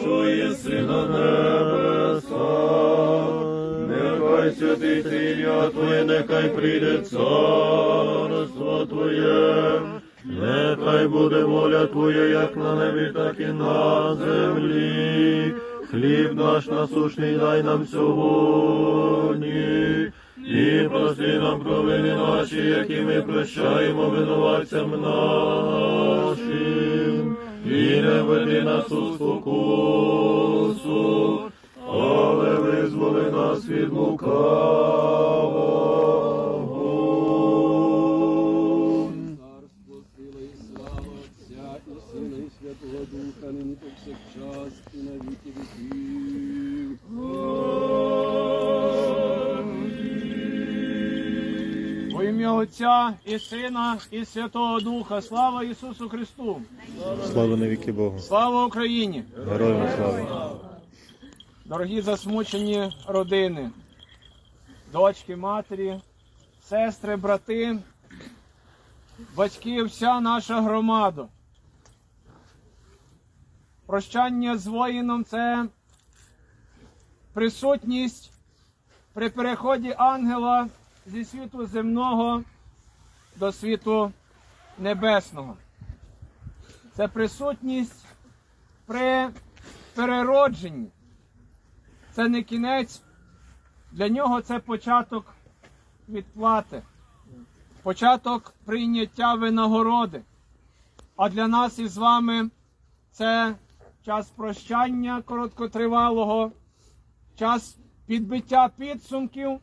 що єси на небесах. Нехай святиться ім'я Твоє, нехай прийде царство Твоє. Нехай буде воля Твоя, як на небі, так і на землі. Хліб наш насушний дай нам сьогодні. І прости нам провини наші, які ми прощаємо винуватцям нашим. І не веди нас у спокусу, але визволи нас від лукавого. Царство, сила і слава Отця і Сина і Святого Духа, нині повсякчас і на віки віків. Во ім'я Отця і Сина і Святого Духа. Слава Ісусу Христу! Слава навіки Богу. Слава Україні! Героям слава. Дорогі засмучені родини, дочки, матері, сестри, брати, батьки, вся наша громада. Прощання з воїном це присутність при переході ангела зі світу земного до світу небесного. Це присутність при переродженні. Це не кінець, для нього це початок відплати, початок прийняття винагороди. А для нас із вами це час прощання короткотривалого, час підбиття підсумків,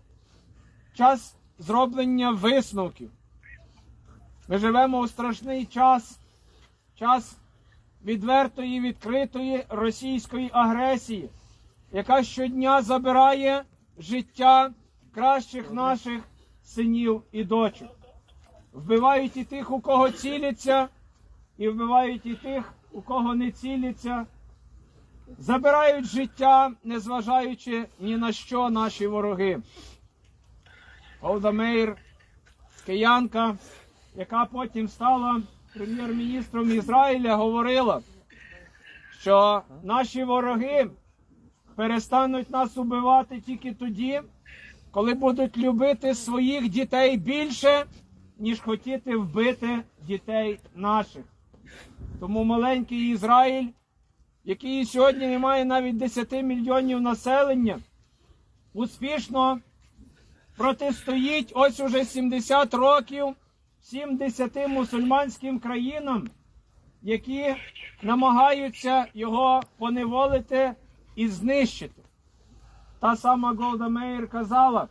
час зроблення висновків. Ми живемо у страшний час, час відвертої, відкритої російської агресії яка щодня забирає життя кращих наших синів і дочок. Вбивають і тих, у кого ціляться, і вбивають і тих, у кого не ціляться. Забирають життя, незважаючи ні на що наші вороги. Голда Меїр, киянка, яка потім стала прем'єр-міністром Ізраїля, говорила, що наші вороги перестануть нас убивати тільки тоді, коли будуть любити своїх дітей більше, ніж хотіти вбити дітей наших. Тому маленький Ізраїль, який сьогодні не має навіть 10 мільйонів населення, успішно протистоїть ось уже 70 років всім 10 мусульманським країнам, які намагаються його поневолити і знищити. Та сама Голда Меїр казала,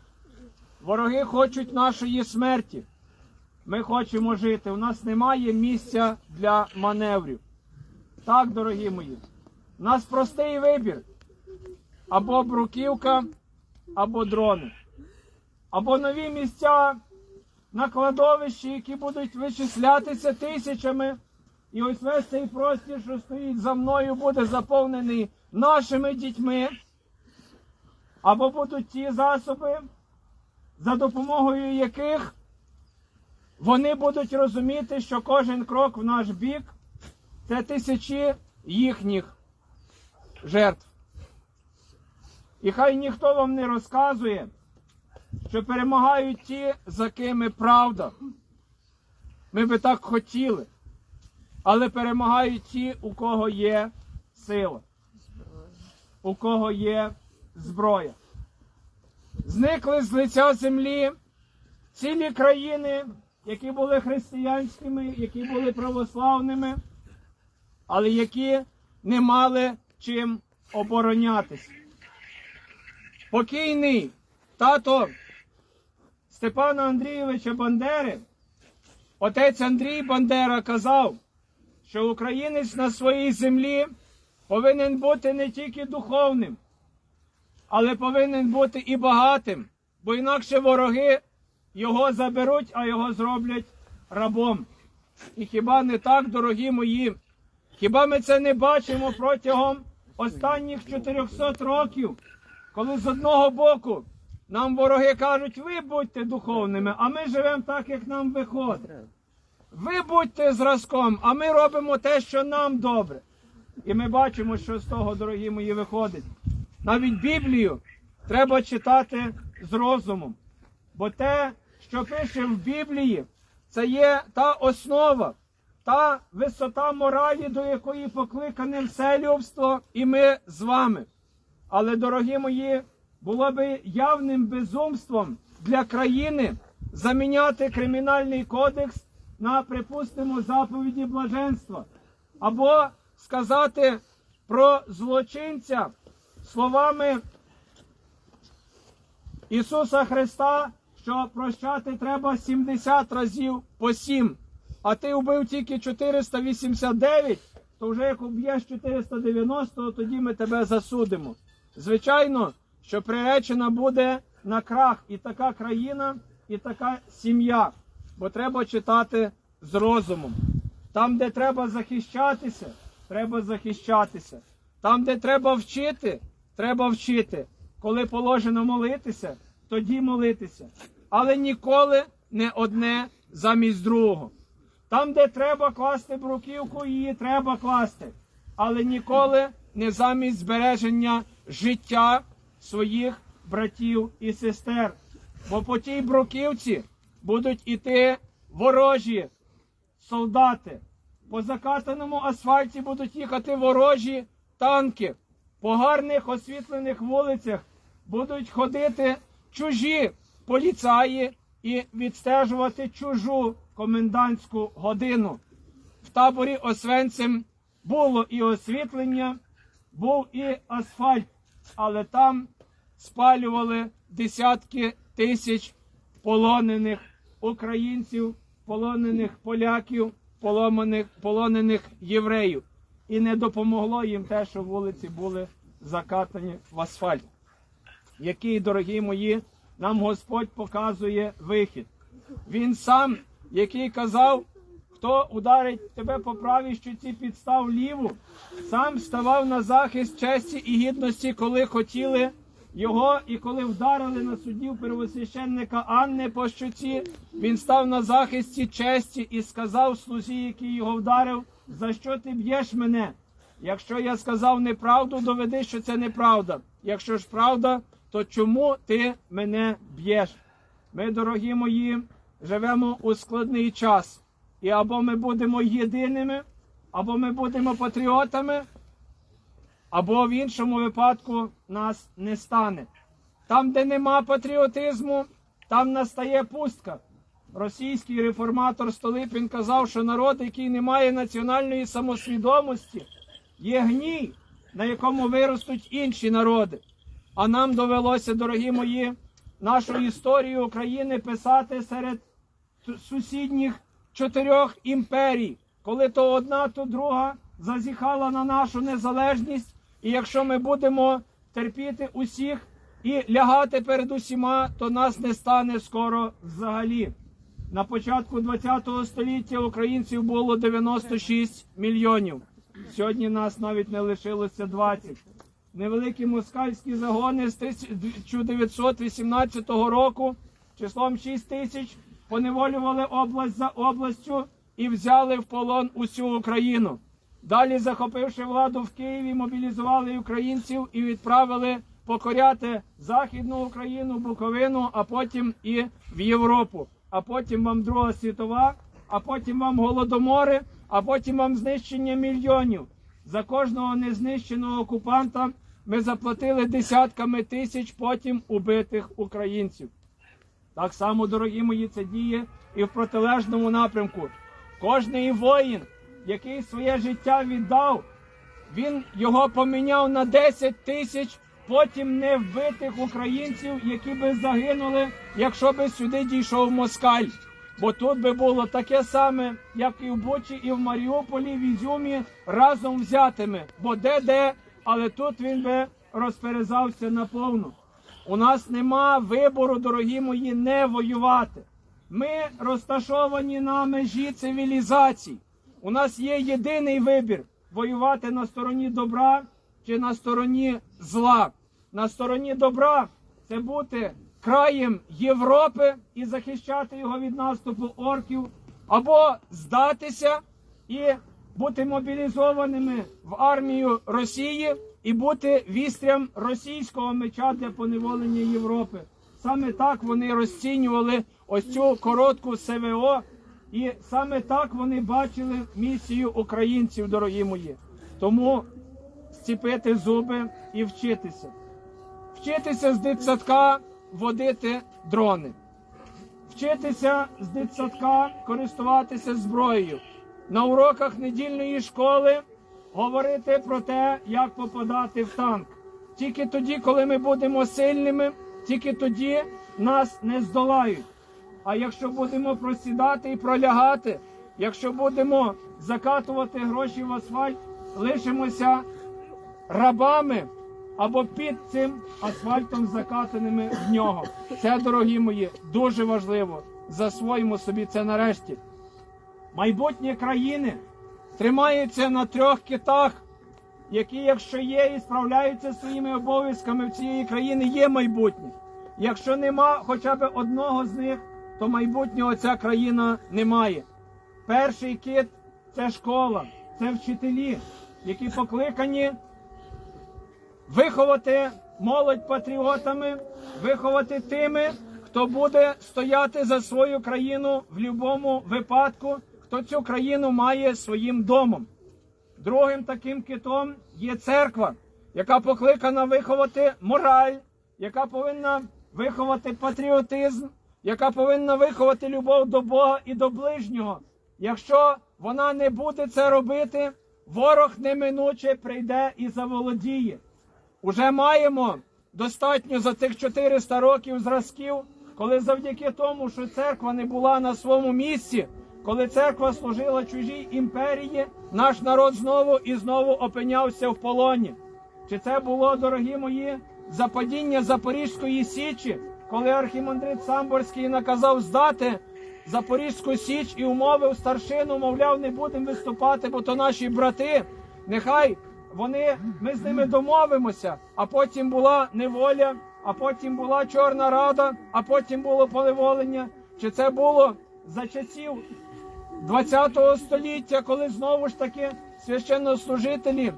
вороги хочуть нашої смерті. Ми хочемо жити. У нас немає місця для маневрів. Так, дорогі мої, у нас простий вибір. Або бруківка, або дрони. Або нові місця на кладовищі, які будуть вичислятися тисячами. І ось весь цей простір, що стоїть за мною, буде заповнений нашими дітьми. Або будуть ті засоби, за допомогою яких вони будуть розуміти, що кожен крок в наш бік це тисячі їхніх жертв. І хай ніхто вам не розказує, що перемагають ті, за кими правда. Ми би так хотіли. Але перемагають ті, у кого є сила, у кого є зброя. Зникли з лиця землі цілі країни, які були християнськими, які були православними, але які не мали чим оборонятися. Покійний тато Степана Андрійовича Бандери, отець Андрій Бандера казав, що українець на своїй землі повинен бути не тільки духовним, але повинен бути і багатим, бо інакше вороги його заберуть, а його зроблять рабом. І хіба не так, дорогі мої? Хіба ми це не бачимо протягом останніх 400 років, коли з одного боку нам вороги кажуть, ви будьте духовними, а ми живемо так, як нам виходить. Ви будьте зразком, а ми робимо те, що нам добре. І ми бачимо, що з того, дорогі мої, виходить. Навіть Біблію треба читати з розумом. Бо те, що пише в Біблії, це є та основа, та висота моралі, до якої покликане все людство, і ми з вами. Але, дорогі мої, було би явним безумством для країни заміняти кримінальний кодекс на, припустимо, заповіді блаженства. Або сказати про злочинця словами Ісуса Христа, що прощати треба 70 разів по 7, а ти вбив тільки 489, то вже як уб'єш 490, тоді ми тебе засудимо. Звичайно, що приречена буде на крах і така країна, і така сім'я, бо треба читати з розумом. Там, де треба захищатися, треба захищатися. Там, де треба вчити, треба вчити. Коли положено молитися, тоді молитися. Але ніколи не одне замість другого. Там, де треба класти бруківку, її треба класти. Але ніколи не замість збереження життя своїх братів і сестер. Бо по тій бруківці будуть іти ворожі солдати. По закатаному асфальті будуть їхати ворожі танки. По гарних освітлених вулицях будуть ходити чужі поліцаї і відстежувати чужу комендантську годину. В таборі Освенцим було і освітлення, був і асфальт, але там спалювали десятки тисяч полонених українців, полонених поляків, поломаних, полонених євреїв. І не допомогло їм те, що вулиці були закатані в асфальт. Який, дорогі мої, нам Господь показує вихід. Він сам, який казав, хто ударить тебе по правій щоці, підстав ліву, сам ставав на захист честі і гідності, коли хотіли його, і коли вдарили на суддів первосвященника Анни по щоці, він став на захисті честі і сказав слузі, який його вдарив, за що ти б'єш мене? Якщо я сказав неправду, доведи, що це неправда. Якщо ж правда, то чому ти мене б'єш? Ми, дорогі мої, живемо у складний час. І або ми будемо єдиними, або ми будемо патріотами, або в іншому випадку нас не стане. Там, де нема патріотизму, там настає пустка. Російський реформатор Столипін казав, що народ, який не має національної самосвідомості, є гній, на якому виростуть інші народи. А нам довелося, дорогі мої, нашу історію України писати серед сусідніх чотирьох імперій, коли то одна, то друга зазіхала на нашу незалежність. І якщо ми будемо терпіти усіх і лягати перед усіма, то нас не стане скоро взагалі. На початку ХХ століття українців було 96 мільйонів. Сьогодні нас навіть не лишилося 20. Невеликі москальські загони з 1918 року числом 6 тисяч поневолювали область за областю і взяли в полон усю Україну. Далі, захопивши владу в Києві, мобілізували українців і відправили покоряти Західну Україну, Буковину, а потім і в Європу. А потім вам Друга світова, а потім вам голодомори, а потім вам знищення мільйонів. За кожного незнищеного окупанта ми заплатили десятками тисяч потім убитих українців. Так само, дорогі мої, це діє і в протилежному напрямку. Кожний воїн, який своє життя віддав, він його поміняв на 10 тисяч потім не вбитих українців, які би загинули, якщо би сюди дійшов москаль. Бо тут би було таке саме, як і в Бучі, і в Маріуполі, в Ізюмі разом взятими. Бо де-де, але тут він би розперезався наповну. У нас нема вибору, дорогі мої, не воювати. Ми розташовані на межі цивілізацій. У нас є єдиний вибір воювати на стороні добра чи на стороні зла. На стороні добра це бути краєм Європи і захищати його від наступу орків, або здатися і бути мобілізованими в армію Росії і бути вістрям російського меча для поневолення Європи. Саме так вони розцінювали ось цю коротку СВО, і саме так вони бачили місію українців, дорогі мої. Тому зціпити зуби і вчитися. Вчитися з дитсадка водити дрони. Вчитися з дитсадка користуватися зброєю. На уроках недільної школи говорити про те, як попадати в танк. Тільки тоді, коли ми будемо сильними, тільки тоді нас не здолають. А якщо будемо просідати і пролягати, якщо будемо закатувати гроші в асфальт, лишимося рабами або під цим асфальтом закатаними в нього. Це, дорогі мої, дуже важливо. Засвоїмо собі це нарешті. Майбутнє країни тримається на трьох китах, які, якщо є і справляються своїми обов'язками в цієї країни, є майбутнє. Якщо нема хоча б одного з них, то майбутнього ця країна не має. Перший кит це школа, це вчителі, які покликані виховати молодь патріотами, виховати тими, хто буде стояти за свою країну в будь-якому випадку, хто цю країну має своїм домом. Другим таким китом є церква, яка покликана виховати мораль, яка повинна виховати патріотизм, яка повинна виховати любов до Бога і до ближнього. Якщо вона не буде це робити, ворог неминуче прийде і заволодіє. Уже маємо достатньо за тих 400 років зразків, коли завдяки тому, що церква не була на своєму місці, коли церква служила чужій імперії, наш народ знову і знову опинявся в полоні. Чи це було, дорогі мої, западіння Запорізької Січі, коли архімандрит Самборський наказав здати Запорізьку Січ і умовив старшину, мовляв, не будемо виступати, бо то наші брати. Нехай вони, ми з ними домовимося, а потім була неволя, а потім була Чорна Рада, а потім було поневолення. Чи це було за часів 20 століття, коли знову ж таки священнослужителі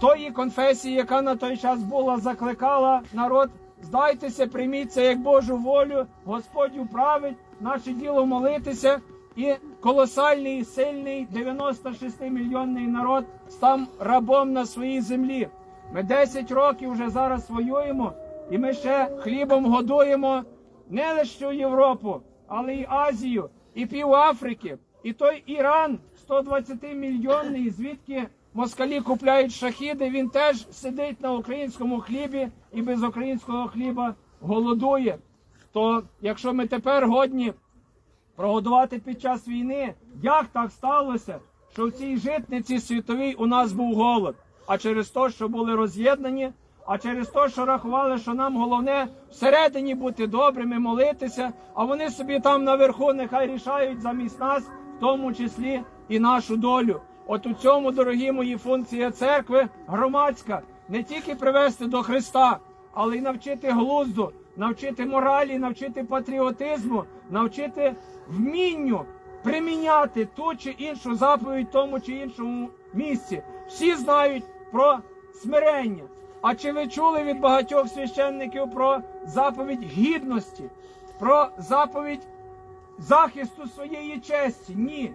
тої конфесії, яка на той час була, закликала народ, здайтеся, прийміться як Божу волю, Господь управить, наше діло молитися, і колосальний, сильний 96-мільйонний народ став рабом на своїй землі. Ми 10 років вже зараз воюємо, і ми ще хлібом годуємо не лише Європу, але й Азію, і пів Африки, і той Іран 120-мільйонний, звідки москалі купляють шахіди, він теж сидить на українському хлібі і без українського хліба голодує. То якщо ми тепер годні прогодувати під час війни, як так сталося, що в цій житниці світовій у нас був голод, а через те, що були роз'єднані, а через те, що рахували, що нам головне всередині бути добрими, молитися, а вони собі там наверху нехай рішають замість нас, в тому числі і нашу долю. От у цьому, дорогі мої, функція церкви громадська не тільки привести до Христа, але й навчити глузду, навчити моралі, навчити патріотизму, навчити вмінню приміняти ту чи іншу заповідь в тому чи іншому місці. Всі знають про смирення. А чи ви чули від багатьох священників про заповідь гідності, про заповідь захисту своєї честі? Ні.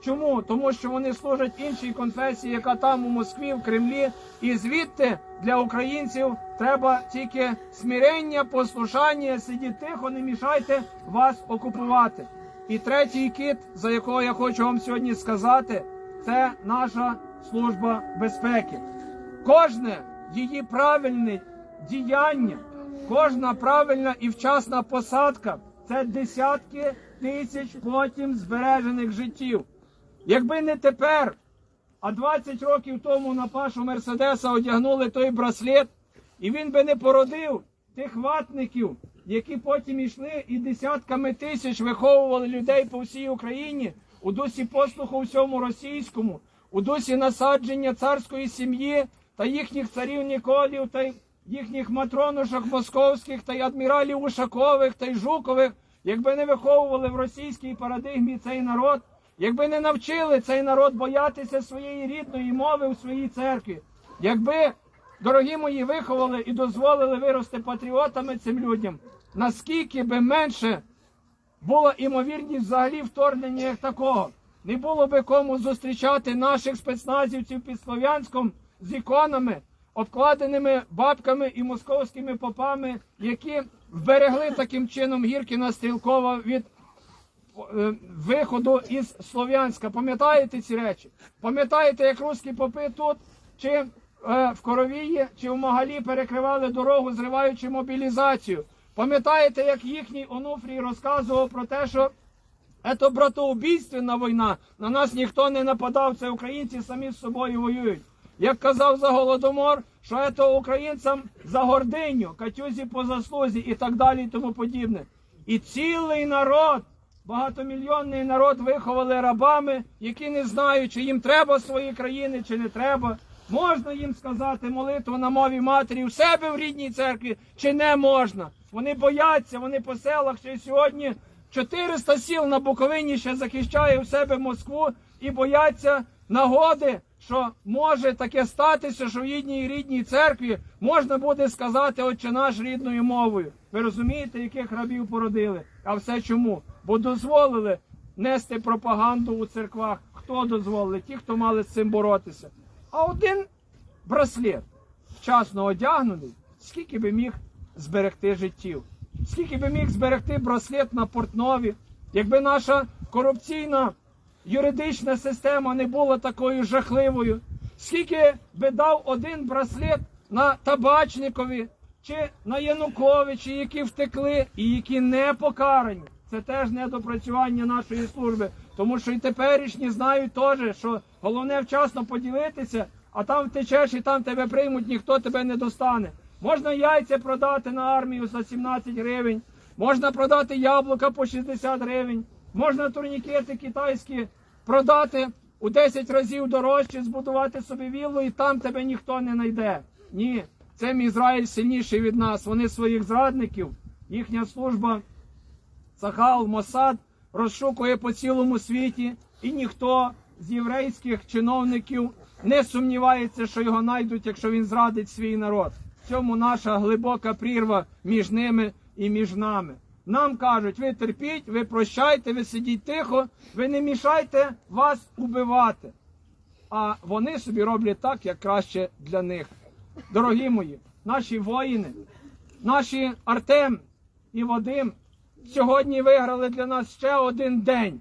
Чому? Тому що вони служать іншій конфесії, яка там у Москві, в Кремлі, і звідти для українців треба тільки смирення, послушання, сидіть тихо, не мішайте вас окупувати. І третій кит, за якого я хочу вам сьогодні сказати, це наша служба безпеки. Кожне її правильне діяння, кожна правильна і вчасна посадка це десятки тисяч потім збережених життів. Якби не тепер, а 20 років тому на пашу Мерседеса одягнули той браслет, і він би не породив тих ватників, які потім йшли і десятками тисяч виховували людей по всій Україні у дусі послуху всьому російському, у дусі насадження царської сім'ї та їхніх царів Ніколів, та їхніх матронушок московських, та й адміралів Ушакових та й Жукових, якби не виховували в російській парадигмі цей народ, якби не навчили цей народ боятися своєї рідної мови у своїй церкві, якби, дорогі мої, виховали і дозволили вирости патріотами цим людям, наскільки би менше була імовірність взагалі вторгнення як такого. Не було би кому зустрічати наших спецназівців під Слов'янськом з іконами, обкладеними бабками і московськими попами, які вберегли таким чином Гіркіна Стрілкова від е, виходу із Слов'янська. Пам'ятаєте ці речі? Пам'ятаєте, як русські попи тут чи е, в Коровії, чи в Магалі перекривали дорогу, зриваючи мобілізацію? Пам'ятаєте, як їхній Онуфрій розказував про те, що це братоубійственна війна, на нас ніхто не нападав, це українці самі з собою воюють. Як казав за Голодомор, що це українцям за гординю, Катюзі по заслузі і так далі, і тому подібне. І цілий народ, багатомільйонний народ виховали рабами, які не знають, чи їм треба свої країни, чи не треба. Можна їм сказати молитву на мові матері у себе в рідній церкві, чи не можна. Вони бояться, вони по селах ще сьогодні 400 сіл на Буковині ще захищає у себе Москву і бояться нагоди, що може таке статися, що в їдній рідній церкві можна буде сказати Отче наш рідною мовою. Ви розумієте, яких рабів породили? А все чому? Бо дозволили нести пропаганду у церквах. Хто дозволили? Ті, хто мали з цим боротися. А один браслет, вчасно одягнений, скільки би міг зберегти життів? Скільки би міг зберегти браслет на портнові, якби наша корупційна юридична система не була такою жахливою? Скільки би дав один браслет на табачникові чи на Януковичі, які втекли і які не покарані? Це теж недопрацювання нашої служби, тому що і теперішні знають теж, що головне вчасно поділитися, а там втечеш і там тебе приймуть, ніхто тебе не достане. Можна яйця продати на армію за 17 гривень, можна продати яблука по 60 гривень, можна турнікети китайські продати у 10 разів дорожче, збудувати собі віллу, і там тебе ніхто не знайде. Ні, це Ізраїль сильніший від нас. Вони своїх зрадників, їхня служба Сахал, Мосад розшукує по цілому світі, і ніхто з єврейських чиновників не сумнівається, що його знайдуть, якщо він зрадить свій народ. В цьому наша глибока прірва між ними і між нами. Нам кажуть, ви терпіть, ви прощайте, ви сидіть тихо, ви не мішайте вас убивати. А вони собі роблять так, як краще для них. Дорогі мої, наші воїни, наші Артем і Вадим сьогодні виграли для нас ще один день.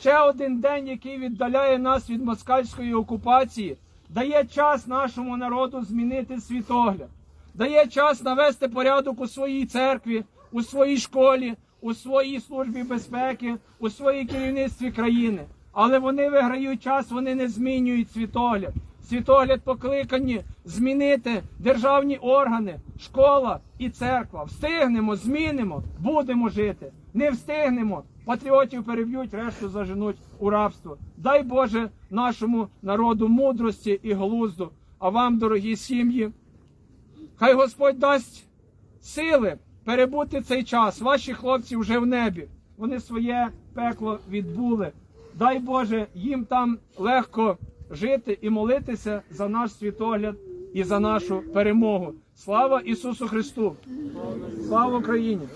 Ще один день, який віддаляє нас від москальської окупації, дає час нашому народу змінити світогляд, дає час навести порядок у своїй церкві, у своїй школі, у своїй службі безпеки, у своїй керівництві країни. Але вони виграють час, вони не змінюють світогляд. Світогляд покликані змінити державні органи, школа і церква. Встигнемо, змінимо, будемо жити. Не встигнемо. Патріотів переб'ють, решту заженуть у рабство. Дай Боже нашому народу мудрості і глузду. А вам, дорогі сім'ї, хай Господь дасть сили перебути цей час. Ваші хлопці вже в небі. Вони своє пекло відбули. Дай Боже їм там легко жити і молитися за наш світогляд і за нашу перемогу. Слава Ісусу Христу! Слава Україні!